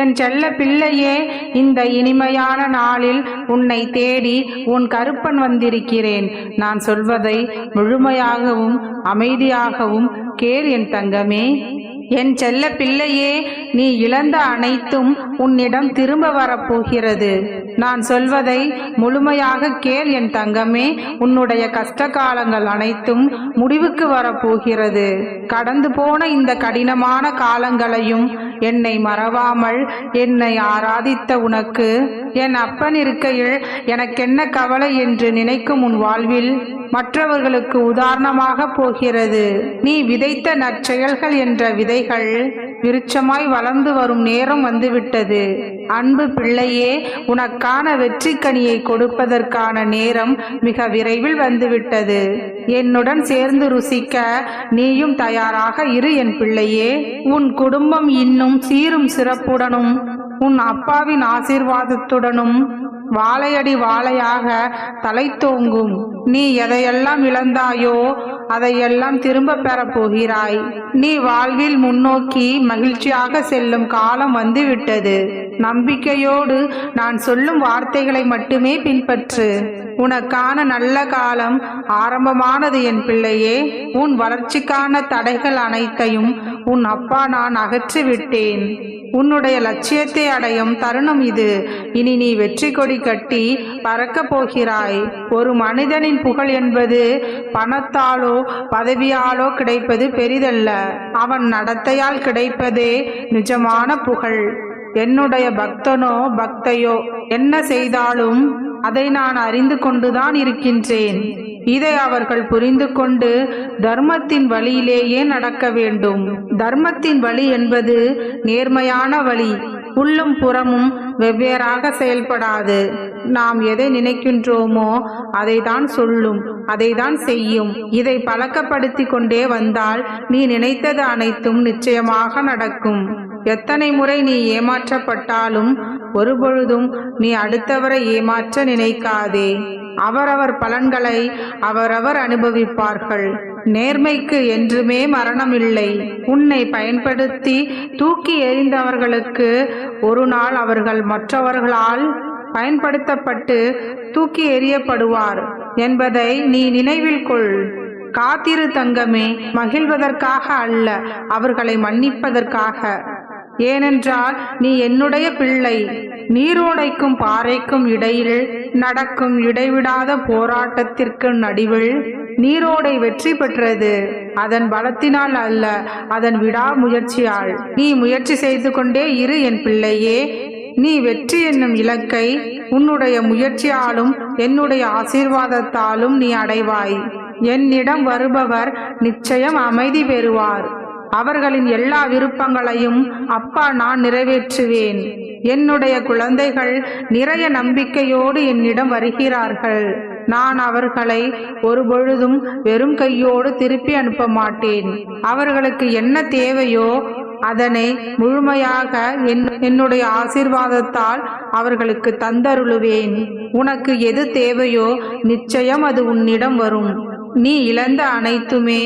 என் செல்ல பிள்ளையே இந்த இனிமையான நாளில் உன்னை தேடி உன் கருப்பன் வந்திருக்கிறேன். நான் சொல்வதை முழுமையாகவும் அமைதியாகவும் கேள் என் தங்கமே. என் செல்ல பிள்ளையே நீ இழந்த அனைத்தும் உன்னிடம் திரும்ப வரப்போகிறது. நான் சொல்வதை முழுமையாக கேள் என் தங்கமே உன்னுடைய கஷ்ட காலங்கள் அனைத்தும் முடிவுக்கு வரப்போகிறது. கடந்து போன இந்த கடினமான காலங்களையும் என்னை மறவாமல் என்னை ஆராதித்த உனக்கு என் அப்பன் இருக்கையில் எனக்கென்ன கவலை என்று நினைக்கும் உன் வாழ்வில்? மற்றவர்களுக்கு உதாரணமாக போகிறது. நீ விதைத்த நற்செயல்கள் என்ற விதைகள் விருட்சமாய் வளர்ந்து வரும் நேரம் வந்துவிட்டது. அன்பு பிள்ளையே உனக்கான வெற்றிக்கனியை கொடுப்பதற்கான நேரம் மிக விரைவில் வந்துவிட்டது. என்னுடன் சேர்ந்து ருசிக்க நீயும் தயாராக இரு என் பிள்ளையே. உன் குடும்பம் இன்னும் சீரும் சிறப்புடனும் உன் அப்பாவின் ஆசீர்வாதத்துடனும் வாழையடி வாழையாக தலை தோங்கும் நீ எதையெல்லாம் இழந்தாயோ அதையெல்லாம் திரும்ப பெறப் போகிறாய். நீ வாழ்வில் முன்னோக்கி மகிழ்ச்சியாக செல்லும் காலம் வந்துவிட்டது. நம்பிக்கையோடு நான் சொல்லும் வார்த்தைகளை மட்டுமே பின்பற்று. உனக்கான நல்ல காலம் ஆரம்பமானது என் பிள்ளையே. உன் வளர்ச்சிக்கான தடைகள் அனைத்தையும் உன் அப்பா நான் அகற்றி விட்டேன் உன்னுடைய லட்சியத்தை அடையும் தருணம் இது. இனி நீ வெற்றி கொடி கட்டி பறக்கப் போகிறாய். ஒரு மனிதனின் புகழ் என்பது பணத்தாலோ பதவியாலோ கிடைப்பது பெரிதல்ல. அவன் நடத்தையால் கிடைப்பதே நிஜமான புகழ். என்னுடைய பக்தனோ பக்தையோ என்ன செய்தாலும் அதை நான் அறிந்து கொண்டுதான் இருக்கின்றேன். இதை அவர்கள் புரிந்து கொண்டு தர்மத்தின் வழியிலேயே நடக்க வேண்டும். தர்மத்தின் வழி என்பது நேர்மையான வழி. உள்ளும் புறமும் வெவ்வேறாக செயல்படாது. நாம் எதை நினைக்கின்றோமோ அதை தான் சொல்லும் அதை தான் செய்யும். இதை பழக்கப்படுத்தி கொண்டே வந்தால் நீ நினைத்தது அனைத்தும் நிச்சயமாக நடக்கும். எத்தனை முறை நீ ஏமாற்றப்பட்டாலும் ஒருபொழுதும் நீ அடுத்தவரை ஏமாற்ற நினைக்காதே. அவரவர் பலன்களை அவரவர் அனுபவிப்பார்கள். நேர்மைக்கு என்றுமே மரணம் இல்லை உன்னை பயன்படுத்தி தூக்கி எறிந்தவர்களுக்கு ஒரு நாள் அவர்கள் மற்றவர்களால் பயன்படுத்தப்பட்டு தூக்கி எறியப்படுவார் என்பதை நீ நினைவில் கொள். காத்திரு தங்கமே மகிழ்வதற்காக அல்ல அவர்களை மன்னிப்பதற்காக. ஏனென்றால் நீ என்னுடைய பிள்ளை. நீரோடைக்கும் பாறைக்கும் இடையில் நடக்கும் இடைவிடாத போராட்டத்திற்கு நடுவில் நீரோடை வெற்றி பெற்றது. அதன் பலத்தினால் அல்ல அதன் விடாமுயற்சியால். நீ முயற்சி செய்து கொண்டே இரு என் பிள்ளையே. நீ வெற்றி என்னும் இலக்கை உன்னுடைய முயற்சியாலும் என்னுடைய ஆசீர்வாதத்தாலும் நீ அடைவாய். என்னிடம் வருபவர் நிச்சயம் அமைதி பெறுவார். அவர்களின் எல்லா விருப்பங்களையும் அப்பா நான் நிறைவேற்றுவேன். என்னுடைய குழந்தைகள் நிறைய நம்பிக்கையோடு என்னிடம் வருகிறார்கள். நான் அவர்களை ஒருபொழுதும் வெறும் கையோடு திருப்பி அனுப்ப மாட்டேன் அவர்களுக்கு என்ன தேவையோ அதனை முழுமையாக என் என்னுடைய ஆசீர்வாதத்தால் அவர்களுக்கு தந்தருளுவேன். உனக்கு எது தேவையோ நிச்சயம் அது உன்னிடம் வரும். நீ இழந்த அனைத்துமே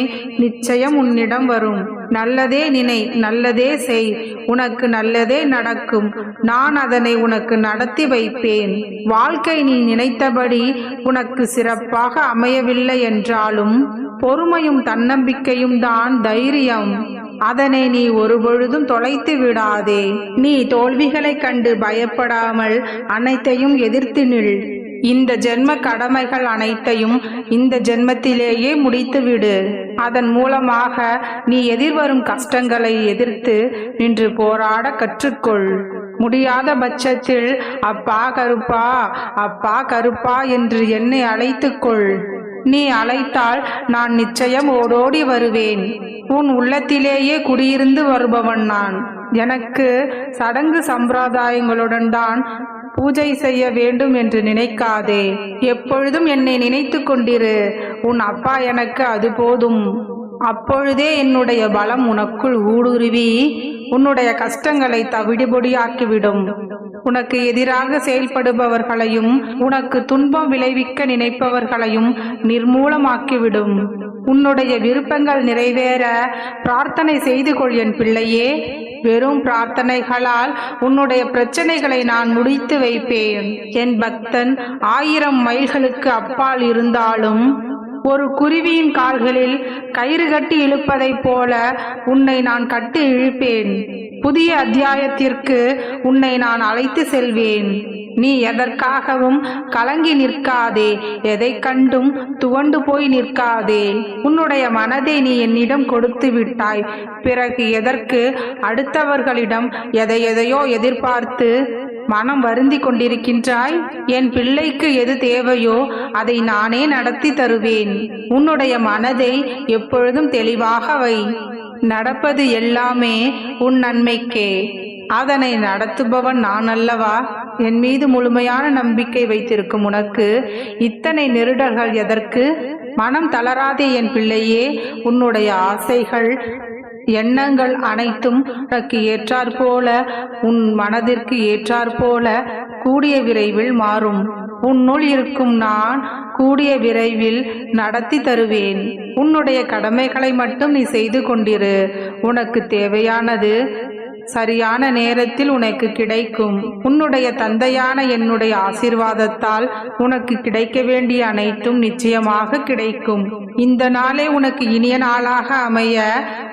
நிச்சயம் உன்னிடம் வரும். நல்லதே நினை நல்லதே செய் உனக்கு நல்லதே நடக்கும். நான் அதனை உனக்கு நடத்தி வைப்பேன். வாழ்க்கை நீ நினைத்தபடி உனக்கு சிறப்பாக அமையவில்லை என்றாலும் பொறுமையும் தன்னம்பிக்கையும் தான் தைரியம். அதனை நீ ஒருபொழுதும் தொலைத்து விடாதே. நீ தோல்விகளைக் கண்டு பயப்படாமல் அனைத்தையும் எதிர்த்து நில். இந்த ஜென்ம கடமைகள் அனைத்தையும் இந்த ஜென்மத்திலேயே முடித்துவிடு. அதன் மூலமாக நீ எதிர்வரும் கஷ்டங்களை எதிர்த்து நின்று போராட கற்றுக்கொள். முடியாத பட்சத்தில் அப்பா கருப்பா அப்பா கருப்பா என்று என்னை அழைத்துக்கொள். நீ அழைத்தால் நான் நிச்சயம் ஓடோடி வருவேன். உன் உள்ளத்திலேயே குடியிருந்து வருபவன் நான். எனக்கு சடங்கு சம்பிரதாயங்களுடன் தான் பூஜை செய்ய வேண்டும் என்று நினைக்காதே. எப்பொழுதும் என்னை நினைத்து கொண்டிரு. உன் அப்பா எனக்கு அது போதும். அப்பொழுதே என்னுடைய பலம் உனக்குள் ஊடுருவி உன்னுடைய கஷ்டங்களை தவிடுபொடியாக்கிவிடும். உனக்கு எதிராக செயல்படுபவர்களையும் உனக்கு துன்பம் விளைவிக்க நினைப்பவர்களையும் நிர்மூலமாக்கிவிடும். உன்னுடைய விருப்பங்கள் நிறைவேற. பிரார்த்தனை செய்து கொள் என் பிள்ளையே. வெறும் பிரார்த்தனைகளால் உன்னுடைய பிரச்சனைகளை நான் முடித்து வைப்பேன். என் பக்தன் ஆயிரம் மைல்களுக்கு அப்பால் இருந்தாலும் ஒரு குருவியின் கால்களில் கயிறு கட்டி இழுப்பதைப் போல உன்னை நான் கட்டி இழுப்பேன். புதிய அத்தியாயத்திற்கு உன்னை நான் அழைத்து செல்வேன். நீ எதற்காகவும் கலங்கி நிற்காதே. எதை கண்டும் துவண்டு போய் நிற்காதே. உன்னுடைய மனதை நீ என்னிடம் கொடுத்து விட்டாய். பிறகு எதற்கு? அடுத்தவர்களிடம் எதை எதையோ எதிர்பார்த்து மனம் வருந்தி கொண்டிருக்கின்றாய்? என் பிள்ளைக்கு எது தேவையோ அதை நானே நடத்தி தருவேன். உன்னுடைய மனதை எப்பொழுதும் தெளிவாக வை. நடப்பது எல்லாமே உன் நன்மைக்கே. அதனை நடத்துபவன் நான் அல்லவா என் மீது முழுமையான நம்பிக்கை வைத்திருக்கும் உனக்கு இத்தனை நெருடல்கள் எதற்கு? மனம் தளராதே என் பிள்ளையே உன்னுடைய ஆசைகள் எண்ணங்கள் அனைத்தும் உனக்கு ஏற்றாற்போல உன் மனதிற்கு ஏற்றாற்போல கூடிய விரைவில் மாறும். உன்னுள் இருக்கும் நான் கூடிய விரைவில் நடத்தி தருவேன். உன்னுடைய கடமைகளை மட்டும் நீ செய்து கொண்டிரு. உனக்கு தேவையானது சரியான நேரத்தில் உனக்கு கிடைக்கும். உன்னுடைய தந்தையான என்னுடைய ஆசீர்வாதத்தால் உனக்கு கிடைக்க வேண்டிய அனைத்தும் நிச்சயமாக கிடைக்கும். இந்த நாளே உனக்கு இனிய நாளாக அமைய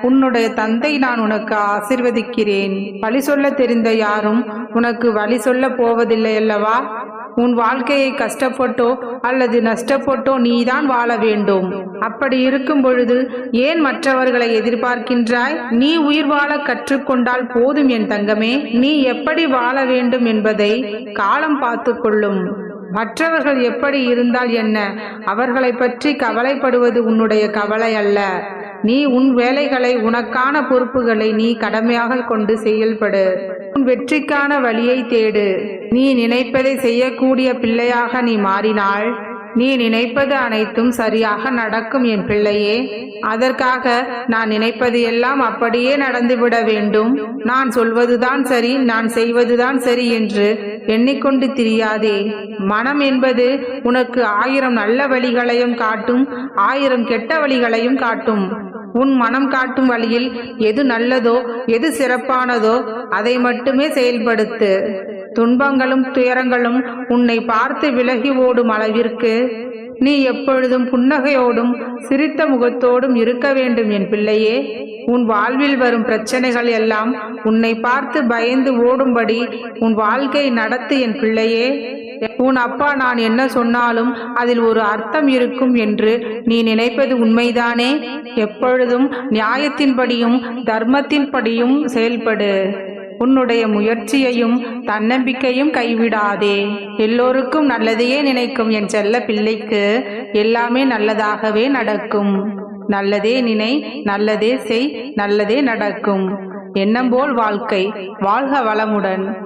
உன்னுடைய தந்தை நான் உனக்கு ஆசிர்வதிக்கிறேன். வழி சொல்ல தெரிந்த யாரும் உனக்கு வழி சொல்ல போவதில்லை அல்லவா? உன் வாழ்க்கையை கஷ்டப்பட்டோ அல்லது நஷ்டப்பட்டோ நீதான் வாழ வேண்டும். அப்படி இருக்கும் பொழுது ஏன் மற்றவர்களை எதிர்பார்க்கின்றாய்? நீ உயிர் வாழ கற்றுக்கொண்டால் போதும் என் தங்கமே. நீ எப்படி வாழ வேண்டும் என்பதை காலம் பார்த்து கொள்ளும். மற்றவர்கள் எப்படி இருந்தால் என்ன? அவர்களை பற்றி கவலைப்படுவது உன்னுடைய கவலை அல்ல. நீ உன் வேலைகளை உனக்கான பொறுப்புகளை நீ கடமையாக கொண்டு செயல்படு. உன் வெற்றிக்கான வழியை தேடு. நீ நினைப்பதை செய்யக்கூடிய பிள்ளையாக நீ மாறினாள் நீ நினைப்பது அனைத்தும் சரியாக நடக்கும் என் பிள்ளையே. அதற்காக நான் நினைப்பது எல்லாம் அப்படியே நடந்துவிட வேண்டும். நான் சொல்வதுதான் சரி நான் செய்வதுதான் சரி என்று எண்ணிக்கொண்டு திரியாதே. மனம் என்பது உனக்கு ஆயிரம் நல்ல வழிகளையும் காட்டும் ஆயிரம் கெட்ட வழிகளையும் காட்டும். உன் மனம் காட்டும் வழியில் எது நல்லதோ எது சிறப்பானதோ அதை மட்டுமே செயல்படுத்து. துன்பங்களும் துயரங்களும் உன்னை பார்த்து விலகி ஓடும் அளவிற்கு. நீ எப்பொழுதும் புன்னகையோடும் சிரித்த முகத்தோடும் இருக்க வேண்டும் என் பிள்ளையே. உன் வாழ்வில் வரும் பிரச்சனைகள் எல்லாம் உன்னை பார்த்து பயந்து ஓடும்படி உன் வாழ்க்கை நடத்து என் பிள்ளையே. உன் அப்பா நான் என்ன சொன்னாலும் அதில் ஒரு அர்த்தம் இருக்கும் என்று நீ நினைப்பது உண்மைதானே? எப்பொழுதும் நியாயத்தின்படியும் தர்மத்தின்படியும் செயல்படு. உன்னுடைய முயற்சியையும் தன்னம்பிக்கையும் கைவிடாதே. எல்லோருக்கும் நல்லதையே நினைக்கும் என் செல்ல பிள்ளைக்கு எல்லாமே நல்லதாகவே நடக்கும். நல்லதே நினை நல்லதே செய் நல்லதே நடக்கும். எண்ணம் போல் வாழ்க்கை வாழ்க வளமுடன்.